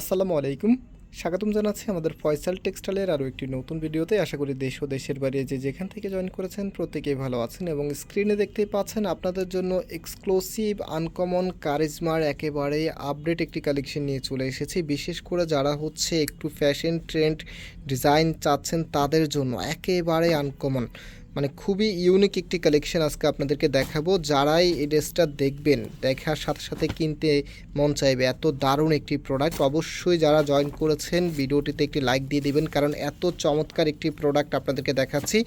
আসসালামু আলাইকুম। স্বাগতম জানাচ্ছি আমাদের ফয়সাল টেক্সটাইলের আরও একটি নতুন ভিডিওতে। আশা করি দেশ ও দেশের বাইরে যে যেখান থেকে জয়েন করেছেন প্রত্যেকেই ভালো আছেন এবং স্ক্রিনে দেখতেই পাচ্ছেন আপনাদের জন্য এক্সক্লুসিভ আনকমন কারিজমার একেবারে আপডেট একটি কালেকশন নিয়ে চলে এসেছি। বিশেষ করে যারা হচ্ছে একটু ফ্যাশন ট্রেন্ড ডিজাইন চাচ্ছেন তাদের জন্য একেবারে আনকমন মানে খুবই ইউনিক একটি কালেকশন আজকে আপনাদেরকে দেখাবো। যারাই এই ড্রেসটা দেখবেন, দেখার সাথে সাথে কিনতে মন চাইবে। এত দারুণ একটি প্রোডাক্ট অবশ্যই যারা জয়েন করেছেন, ভিডিওটিতে একটি লাইক দিয়ে দিবেন, কারণ এত চমৎকার একটি প্রোডাক্ট আপনাদেরকে দেখাচ্ছি।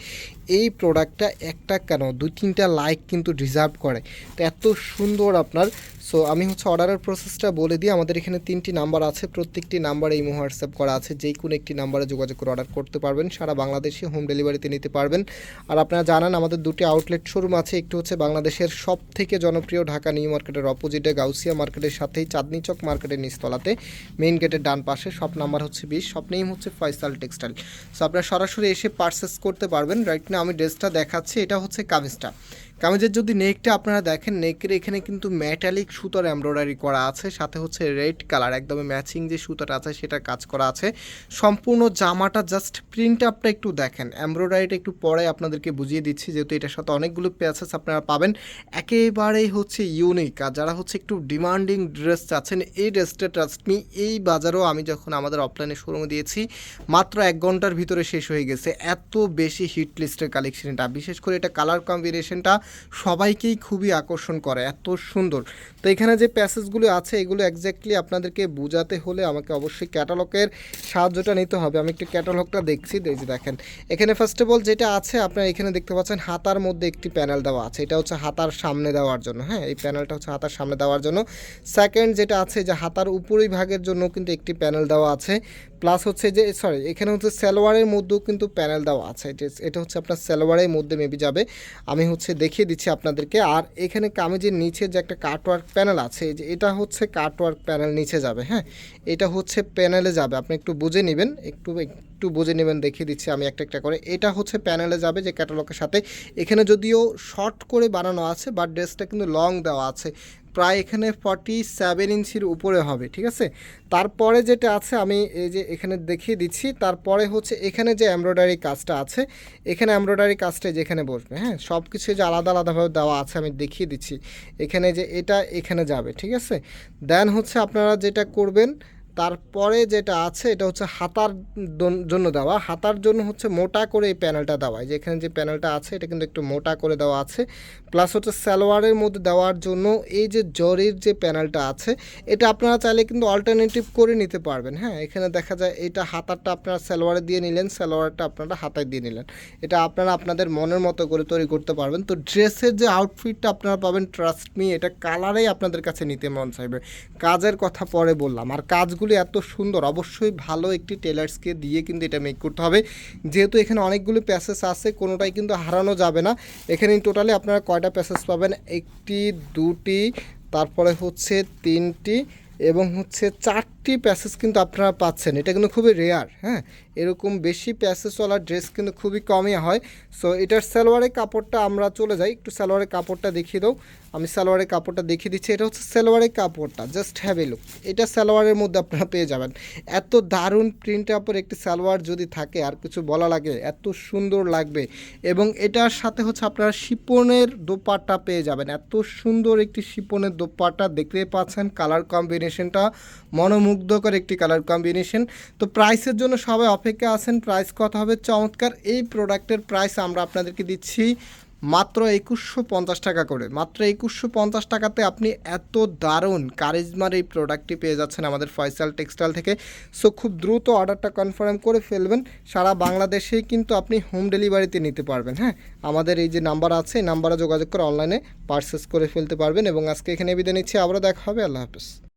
এই প্রোডাক্টটা একটা কেন? দুই তিনটা লাইক কিন্তু ডিজার্ভ করে। তো এত সুন্দর আপনার সো আমি হচ্ছে অর্ডারের প্রসেসটা বলে দিই। আমাদের এখানে তিনটি নাম্বার আছে। প্রত্যেকটি নাম্বারে এই হোয়াটসঅ্যাপ করা আছে। যেই কোনো একটি নাম্বারে যোগাযোগ করে অর্ডার করতে পারবেন। সারা বাংলাদেশে হোম ডেলিভারিতে নিতে পারবেন। আর আপনারা জানান, আমাদের দুটি আউটলেট শোরুম আছে। একটি হচ্ছে বাংলাদেশের সব থেকে জনপ্রিয় ঢাকা নিউ মার্কেটের অপোজিটে গাউসিয়া মার্কেটের সাথেই চাঁদনি চক মার্কেটের নিচতলাতে। মেইন গেটের ডান পাশে। সব নাম্বার হচ্ছে বিশ। সব নেই হচ্ছে ফয়সাল টেক্সটাইল সো আপনারা সরাসরি এসে পারচেস করতে পারবেন। রাইট না আমি ড্রেসটা দেখাচ্ছি। এটা হচ্ছে কামিজটা। কামিজের যদি নেকটা আপনারা দেখেন, নেকের এখানে কিন্তু মেটালিক সুতার এমব্রয়ডারি করা আছে, সাথে হচ্ছে রেড কালার একদমই ম্যাচিং যে সুতাটা আছে, সেটা কাজ করা আছে। সম্পূর্ণ জামাটা জাস্ট প্রিন্ট আপটা একটু দেখেন। এমব্রয়ডারিটা একটু পরে আপনাদেরকে বুঝিয়ে দিচ্ছি, যেহেতু এটার সাথে অনেকগুলো প্যাচেস আপনারা পাবেন। একেবারেই হচ্ছে ইউনিক আর যারা হচ্ছে একটু ডিমান্ডিং ড্রেস চাচ্ছেন, এই ড্রেসটা ট্রাস্ট মি এই বাজারও আমি যখন আমাদের অফলাইনে শোরুমে দিয়েছি, মাত্র এক ঘণ্টার ভিতরে শেষ হয়ে গেছে। এত বেশি হিট লিস্টের কালেকশন এটা বিশেষ করে এটা কালার কম্বিনেশনটা সবাইকেই খুবই আকর্ষণ করে, এত সুন্দর। তো এখানে যে প্যাসেজগুলো আছে, এগুলো এক্স্যাক্টলি আপনাদেরকে বোঝাতে হলে আমাকে অবশ্যই ক্যাটালগের সাহায্যটা নিতে হবে। আমি একটু ক্যাটালগটা দেখছি যে দেখেন। এখানে ফার্স্ট অফ অল যেটা আছে, আপনারা এখানে দেখতে পাচ্ছেন হাতার মধ্যে একটি প্যানেল দেওয়া আছে। এটা হচ্ছে হাতার সামনে দেওয়ার জন্য হ্যাঁ? এই প্যানেলটা হচ্ছে হাতার সামনে দেওয়ার জন্য। সেকেন্ড যেটা আছে, যে হাতার উপরই ভাগের জন্য কিন্তু একটি প্যানেল দেওয়া আছে। প্লাস হচ্ছে যে সরি এখানে হচ্ছে সালোয়ারের মধ্যেও কিন্তু প্যানেল দেওয়া আছে। এটা- হচ্ছে আপনার সালোয়ারের মধ্যে মেবি যাবে। আমি হচ্ছে দেখিয়ে দিচ্ছি আপনাদেরকে। আর এখানে কামিজের নিচে যে একটা কাটওয়ার্ক প্যানেল আছে যে এটা হচ্ছে কাটওয়ার্ক প্যানেল নিচে যাবে হ্যাঁ? এটা হচ্ছে প্যানেলে যাবে। আপনি একটু বুঝে নেবেন, একটু একটু বুঝে নেবেন, দেখিয়ে দিচ্ছি আমি একটা একটা করে। এটা হচ্ছে প্যানেলে যাবে যে ক্যাটালগের সাথে। এখানে যদিও শর্ট করে বানানো আছে বাট ড্রেসটা কিন্তু লং দেওয়া আছে। প্রায় এখানে ফর্টি সেভেন ইঞ্চির উপরে হবে, ঠিক আছে? তারপরে যেটা আছে, আমি এই যে এখানে দেখিয়ে দিচ্ছি, তারপরে হচ্ছে এখানে যে এমব্রয়ডারি কাজটা আছে, এখানে এমব্রয়ডারি কাজটা যেখানে বসবে হ্যাঁ? সব কিছু যে আলাদা আলাদাভাবে দেওয়া আছে, আমি দেখিয়ে দিচ্ছি। এখানে যে এটা এখানে যাবে, ঠিক আছে? দেন হচ্ছে আপনারা যেটা করবেন তারপরে যেটা আছে, এটা হচ্ছে হাতার জন্য দেওয়া। হাতার জন্য হচ্ছে মোটা করে এই প্যানেলটা দেওয়া। যে এখানে যে প্যানেলটা আছে, এটা কিন্তু একটু মোটা করে দেওয়া আছে। প্লাস হচ্ছে সালোয়ারের মধ্যে দেওয়ার জন্য এই যে জরির যে প্যানেলটা আছে, এটা আপনারা চাইলে কিন্তু অল্টারনেটিভ করে নিতে পারবেন। হ্যাঁ এখানে দেখা যায় এটা হাতারটা আপনারা সালোয়ারে দিয়ে নিলেন, সালোয়ারটা আপনারা হাতায় দিয়ে নিলেন। এটা আপনারা আপনাদের মনের মতো করে তৈরি করতে পারবেন। তো ড্রেসের যে আউটফিটটা আপনারা পাবেন ট্রাস্ট মি এটা কালারেই আপনাদের কাছে নিতে মন চাইবে। কাজের কথা পরে বললাম। আর কাজগুলি এত সুন্দর, অবশ্যই ভালো একটি টেলার্সকে দিয়ে কিন্তু এটা মেক করতে হবে। যেহেতু এখানে অনেকগুলো প্যাসেজ আছে, কোনোটাই কিন্তু হারানো যাবে না। এখানে টোটালি আপনারা কয়টা প্যাসেজ পাবেন? একটি, দুটি, তারপরে হচ্ছে তিনটি এবং হচ্ছে চারটি। প্যাসেজ কিন্তু আপনারা পাচ্ছেন। এটা কিন্তু খুবই রেয়ার হ্যাঁ? এরকম বেশি প্যাসেজওয়ালা ড্রেস কিন্তু খুবই কমই হয়। সো এটার সালোয়ারের কাপড়টা আমরা চলে যাই। একটু সালোয়ারের কাপড়টা দেখিয়ে দাও। আমি সালোয়ারের কাপড়টা দেখিয়ে দিচ্ছি। এটা হচ্ছে সালোয়ারের কাপড়টা। জাস্ট হ্যাভ এ লুক এটা সালোয়ারের মধ্যে আপনারা পেয়ে যাবেন। এত দারুণ প্রিন্ট আপের একটি সালোয়ার যদি থাকে, আর কিছু বলা লাগে, এত সুন্দর লাগবে। এবং এটার সাথে হচ্ছে আপনারা শিপনের দোপাট্টা পেয়ে যাবেন। এত সুন্দর একটি শিপনের দোপাট্টা দেখতেই পাচ্ছেন। কালার কম্বিনেশনটা মনোমুগ্ধকর একটি কালার কম্বিনেশন তো প্রাইসের জন্য সবাই অপেক্ষা আছেন প্রাইস কত হবে? চমৎকার। এই প্রোডাক্টের প্রাইস আমরা আপনাদেরকে দিচ্ছি মাত্র একুশশো পঞ্চাশ টাকা করে। মাত্র একুশশো পঞ্চাশ টাকাতে আপনি এত দারুণ কারিজমার এই প্রোডাক্টটি পেয়ে যাচ্ছেন আমাদের ফয়সাল টেক্সটাইল থেকে। সো খুব দ্রুত অর্ডারটা কনফার্ম করে ফেলবেন। সারা বাংলাদেশেই কিন্তু আপনি হোম ডেলিভারিতে নিতে পারবেন হ্যাঁ? আমাদের এই যে নাম্বার আছে, এই নাম্বারে যোগাযোগ করে অনলাইনে পারচেস করে ফেলতে পারবেন। এবং আজকে এখানে বিদায় নিচ্ছি। আবারও দেখা হবে। আল্লাহ হাফেজ।